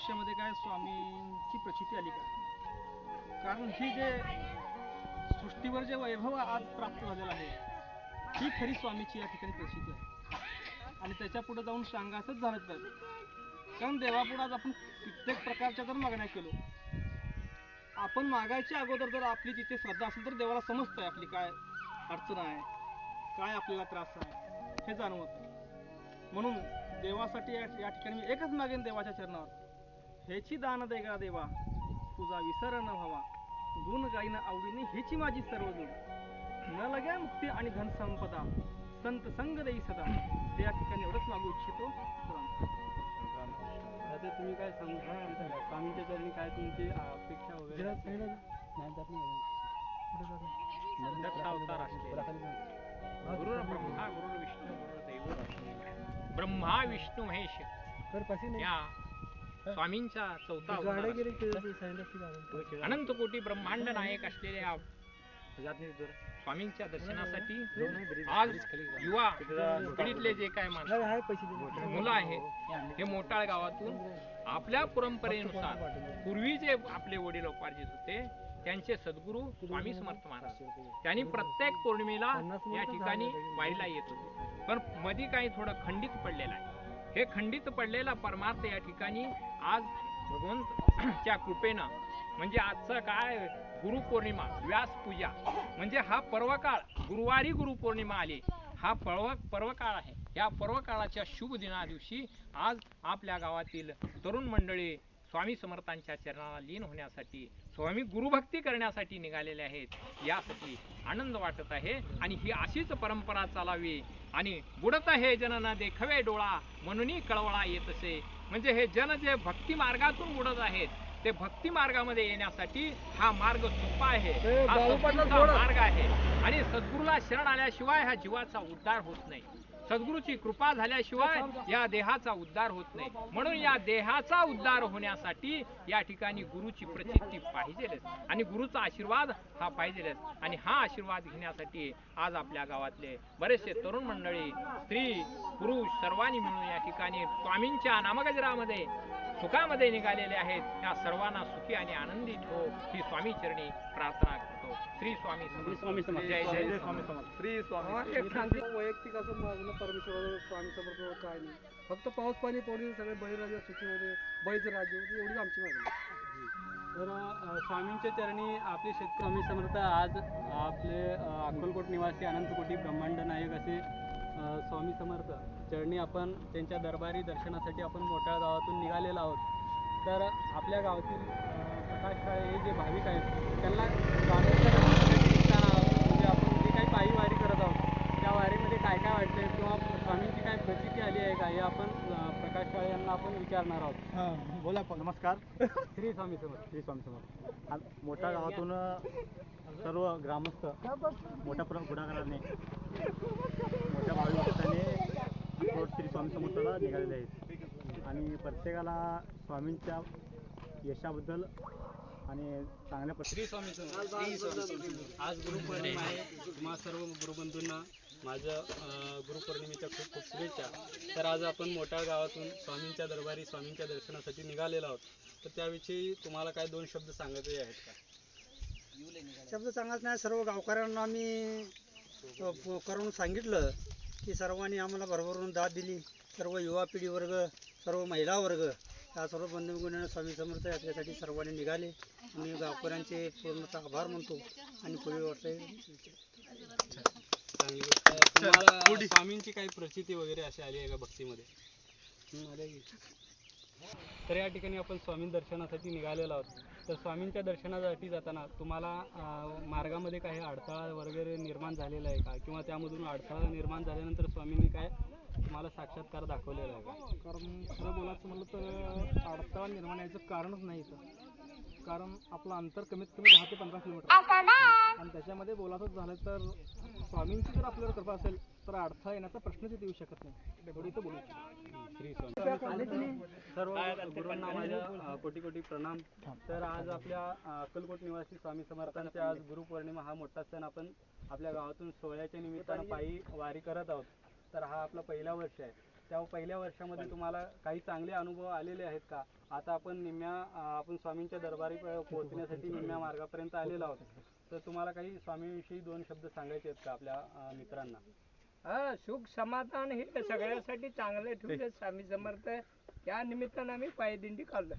आयुष्यामध्ये काय स्वामींची प्रचिती आली का? कारण ही जे सृष्टीवर जे वैभव आज प्राप्त झालेलं आहे ही खरी स्वामीची या ठिकाणी प्रसिद्धी आहे. आणि त्याच्या पुढे जाऊन सांगायचंच झालं तर. कारण देवापुढे आज आपण कित्येक प्रकारच्या जर मागण्या केलो आपण मागायच्या अगोदर जर आपली जिथे श्रद्धा असेल तर देवाला समजतंय आपली काय अडचण आहे काय आपल्याला त्रास आहे हे जाणवत. म्हणून देवासाठी या या ठिकाणी मी एकच मागेन देवाच्या चरणावर. हेची दान दे गा देवा. तुझा विसर न व्हावा. गुण गाईन आवडीने हेची माझी सर्व गुण. न लग्या मुक्ती आणि धन संपदा. संत संग देई सदा. ते या ठिकाणी एवढंच मागू इच्छितो. आता तुम्ही काय सांगू स्वामींच्या चरणी काय तुमची अपेक्षा वगैरे? दत्त अवतार असलेले गुरुर ब्रह्मा गुरुर विष्णू गुरुर दैव. ब्रह्मा विष्णू महेश. या. स्वामींचा चौथा अवतार अनंत कोटी ब्रह्मांड नायक असलेल्या स्वामींच्या दर्शनासाठी आज युवा पिढीतले जे काय माणसं मुलं आहेत हे मोटाळ गावातून आपल्या परंपरेनुसार पूर्वी जे आपले वडील उपार्जित होते त्यांचे सद्गुरू स्वामी समर्थ महाराज. त्यांनी प्रत्येक पौर्णिमेला या ठिकाणी वारीला येत होते. पण मधी काही थोडं खंडित पडलेलं आहे. हे खंडित पडलेला परमार्थ या ठिकाणी आज भगवंतच्या कृपेनं म्हणजे आजचं काय गुरुपौर्णिमा व्यास पूजा म्हणजे हा पर्वकाळ गुरुवारी गुरुपौर्णिमा आली. हा पर्व पर्वकाळ आहे. या पर्वकाळाच्या शुभ दिना दिवशी आज आपल्या गावातील तरुण मंडळी स्वामी समर्थांच्या चरणाला लीन होण्यासाठी स्वामी गुरुभक्ती करण्यासाठी निघालेले आहेत. यासाठी आनंद वाटत आहे आणि ही अशीच परंपरा चालावी. आणि बुडत आहे जन न देखवे डोळा म्हणून कळवळा येत असे. म्हणजे हे जन जे भक्ती मार्गातून बुडत आहेत ते भक्ती मार्गामध्ये येण्यासाठी हा मार्ग सोपा आहे. हा मार्ग आहे. आणि सद्गुरूला शरण आल्याशिवाय ह्या जीवाचा उद्धार होत नाही. सद्गुरूची कृपा झाल्याशिवाय या देहाचा उद्धार होत नाही. म्हणून या देहाचा उद्धार होण्यासाठी या ठिकाणी गुरुची प्रचिती पाहिजेच आणि गुरुचा आशीर्वाद हा पाहिजेलच. आणि हा आशीर्वाद घेण्यासाठी आज आपल्या गावातले बरेचसे तरुण मंडळी स्त्री पुरुष सर्वांनी मिळून या ठिकाणी स्वामींच्या नामगजरामध्ये सुखामध्ये निघालेले आहेत. त्या सर्वांना सुखी आणि आनंदी ठेवो हो. ही स्वामी चरणी प्रार्थना श्री स्वामी समर्थ. स्वामी समर्थ. जय जय जय स्वामी स्वामी समर्थ. श्री स्वामी एक शांती वैयक्तिक असं मागणं परमेश्वर स्वामी समर्थ काय नाही. फक्त पाऊस पाणी पडून सगळे बळीराजा सुखी होते एवढीच आमची मागणी. तर स्वामींच्या चरणी आपले शेतकरी स्वामी समर्थ आज आपले अक्कलकोट निवासी अनंतकोटी ब्रह्मांड नायक असे स्वामी समर्थ चरणी आपण त्यांच्या दरबारी दर्शनासाठी आपण मोठ्या गावातून निघालेलो आहोत. तर आपल्या गावातील प्रकाश काळे हे जे भाविक आहेत त्यांना स्वामींच्या दर्शनासाठी निघताना म्हणजे आपण जे काही पायी वारी करत आहोत त्या वारीमध्ये काय काय वाटतंय किंवा स्वामींची काय प्रचिती आली आहे का हे आपण अ, प्रकाश काळे यांना आपण विचारणार आहोत. हां बोला पण. नमस्कार. श्री स्वामी समर्थ. श्री स्वामी समर्थ. आज मोठ्या गावातून सर्व ग्रामस्थ मोठ्या प्र पुढाकाराने मोठ्या भावी भक्ताने श्री स्वामी समर्थाला निघालेले आहेत. आणि प्रत्येकाला स्वामींच्या यशाबद्दल आणि चांगल्या श्री स्वामी समर्थ. श्री स्वामी समर्थ. आज गुरुपौर्णिमा आहे. तुम्हा सर्व गुरुबंधूंना माझं गुरुपौर्णिमेच्या खूप खूप शुभेच्छा. तर आज आपण मोठ्या गावातून स्वामींच्या दरबारी स्वामींच्या दर्शनासाठी निघालेलो आहोत. तर त्याविषयी तुम्हाला काय दोन शब्द सांगायचे आहेत का? शब्द सांगत नाही सर्व गावकऱ्यांना आम्ही करून सांगितलं की सर्वांनी आम्हाला भरभरून दाद दिली. सर्व युवा पिढी वर्ग सर्व महिला वर्ग या सर्व बंधुगुणाने स्वामी समर्थ यात्रेसाठी सर्वांनी निघाले. आम्ही गावकऱ्यांचे पूर्णतः आभार मानतो आणि पुढील वर्ष चांगली गोष्ट. आहे. तुम्हाला स्वामींची काही प्रचिती वगैरे अशी आली आहे का भक्तीमध्ये? तर या ठिकाणी आपण स्वामी दर्शनासाठी निघालेलो आहोत. तर स्वामींच्या दर्शनासाठी जाताना तुम्हाला अं, मार्गामध्ये काही अडथळा वगैरे निर्माण झालेला आहे का? किंवा त्यामधून अडथळा निर्माण झाल्यानंतर स्वामींनी काय तुम्हाला साक्षात्कार दाखवलेला आहे का? कारण खरं बोलायचं म्हणलं तर अडथळा निर्माण याचं कारणच नाही इथं. कारण आपलं अंतर कमीत कमी दहा ते पंधरा किलोमीटर. आणि त्याच्यामध्ये बोलायचंच झालं तर स्वामींची जर आपल्यावर कृपा असेल तर अडथळा येण्याचा प्रश्नच येऊ शकत नाही. एवढं बोलू इच्छितो. श्री स्वामी सर्व गुरूंना माझ्या कोटी कोटी प्रणाम. तर आज आपल्या अक्कलकोट निवासी स्वामी समर्थांचे आज गुरुपौर्णिमा हा मोठा सण आपण आपल्या गावातून सोहळ्याच्या निमित्तानं पायी वारी करत आहोत. तर हा आपला पहिला वर्ष आहे. त्या पहिल्या वर्षामध्ये तुम्हाला काही चांगले अनुभव आलेले आहेत का? आता आपण निम्म्या आपण स्वामींच्या दरबारी पोहोचण्यासाठी निम्म्या मार्गापर्यंत आलेलो आहोत. तर तुम्हाला काही स्वामीविषयी दोन शब्द सांगायचे आहेत का आपल्या मित्रांना? हा सुख समाधान हे सगळ्यासाठी चांगलं ठेवले स्वामी समर्थ. या निमित्तानं आम्ही पायदिंडी काढलो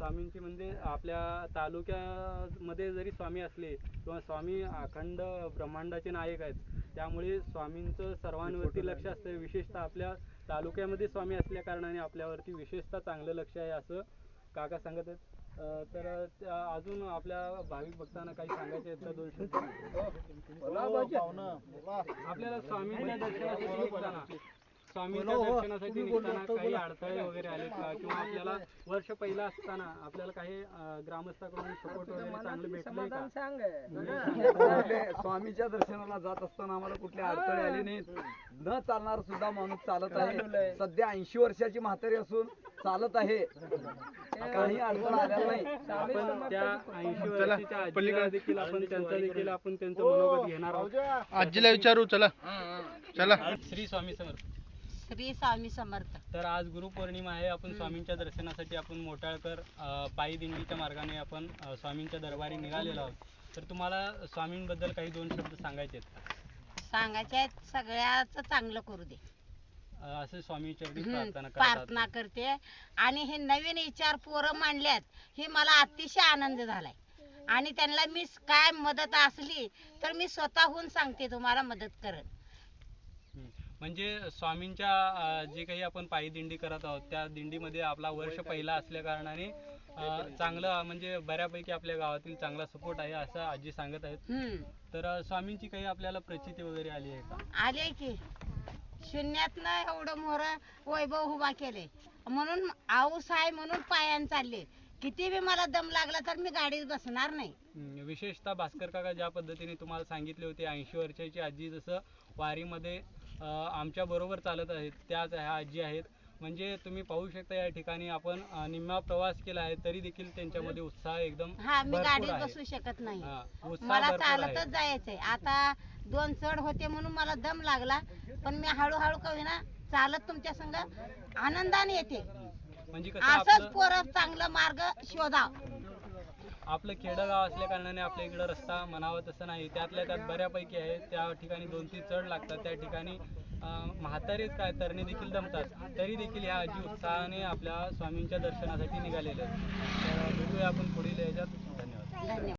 स्वामींची म्हणजे आपल्या तालुक्यामध्ये जरी स्वामी असले किंवा स्वामी अखंड ब्रह्मांडाचे नायक आहेत त्यामुळे स्वामींचं सर्वांवरती लक्ष असतं. विशेषतः आपल्या तालुक्यामध्ये स्वामी असल्या कारणाने आपल्यावरती विशेषतः चांगलं लक्ष आहे असं काका सांगत आहेत. तर त्या- अजून आपल्या भाविक भक्तांना काही सांगायचे आहेत का दोन शब्द. आपल्याला स्वामींच्या दर्शनासाठी निघताना स्वामींच्या दर्शनासाठी निघताना काही अडथळे वगैरे आले का? किंवा आपल्याला वर्ष पहिला असताना आपल्याला काही अं, ग्रामस्थाकडून सपोर्ट वगैरे चांगलं भेटलंय समाधान का सांग कुठले स्वामीच्या दर्शनाला जात असताना आम्हाला कुठले अडथळे आले नाहीत. न चालणार सुद्धा माणूस चालत आहे. सध्या ऐंशी वर्षाची म्हातारी असून चालत आहे. काही अडचण आलेला नाही. आपण त्या ऐंशी वर्षाच्या आजीला देखील आपण त्यांचा देखील आपण त्यांचं मनोगत घेणार आहोत. आजीला विचारू चला. चला. श्री स्वामी समर्थ श्री स्वामी समर्थ. तर आज गुरुपौर्णिमा आहे. आपण स्वामींच्या दर्शनासाठी आपण मोटाळकर अ, पायी दिंडीच्या मार्गाने आपण अ, स्वामींच्या दरबारी निघालेलो आहोत. तर तुम्हाला स्वामींबद्दल काही दोन शब्द सांगायचे आहेत? सांगायचे आहेत सगळ्याच चांगलं करू दे. अ, असे स्वामी चरणी हम्म, प्रार्थना प्रार्थना करतात करते. आणि हे नवीन विचार पोरं मांडल्यात हे मला अतिशय आनंद झालाय. आणि त्यांना मी काय मदत असली तर मी स्वतःहून सांगते तुम्हाला मदत करत. म्हणजे स्वामींच्या जे काही आपण पायी दिंडी करत आहोत त्या दिंडीमध्ये आपला वर्ष पहिला असल्या कारणाने चांगलं म्हणजे बऱ्यापैकी आपल्या गावातील चांगला सपोर्ट आहे असं आजी सांगत आहेत. तर स्वामींची काही आपल्याला प्रचिती वगैरे आली आहे का? आले की. शून्यातनं एवढं मोर वैभव उभा केले. म्हणून आऊस आहे म्हणून पायान चालले. किती बी मला दम लागला तर मी गाडीत बसणार नाही. विशेषतः भास्कर काका ज्या पद्धतीने तुम्हाला सांगितले होते ऐंशी वर्षाची आजी जसं वारीमध्ये आमच्या बरोबर चालत आहेत त्याच ह्या आजी आहेत. म्हणजे तुम्ही पाहू शकता या ठिकाणी आपण निम्मा प्रवास केला आहे तरी देखील त्यांच्यामध्ये उत्साह एकदम हा मी भरपूर गाडीत आहे. बसू शकत नाही. हा, उत्साह मला भरपूर आहे. चालतच जायचंय. आता दोन चढ होते म्हणून मला दम लागला पण मी हळूहळू कवीना चालत तुमच्या संग आनंदाने येते. म्हणजे कसं असंच आपलं पोरं चांगला मार्ग शोधा आपलं खेडगाव असल्या कारणाने आपल्या इकडं रस्ता म्हणावा तसं नाही. त्यातल्या त्यात बऱ्यापैकी आहे. त्या ठिकाणी दोन तीन चढ लागतात. त्या ठिकाणी म्हातारेच काय तरणे देखील दमतात. तरी देखील ह्या आजी उत्साहाने आपल्या स्वामींच्या दर्शनासाठी निघालेल्या आहेत. तर भेटूया आपण पुढील याच्यात. धन्यवाद.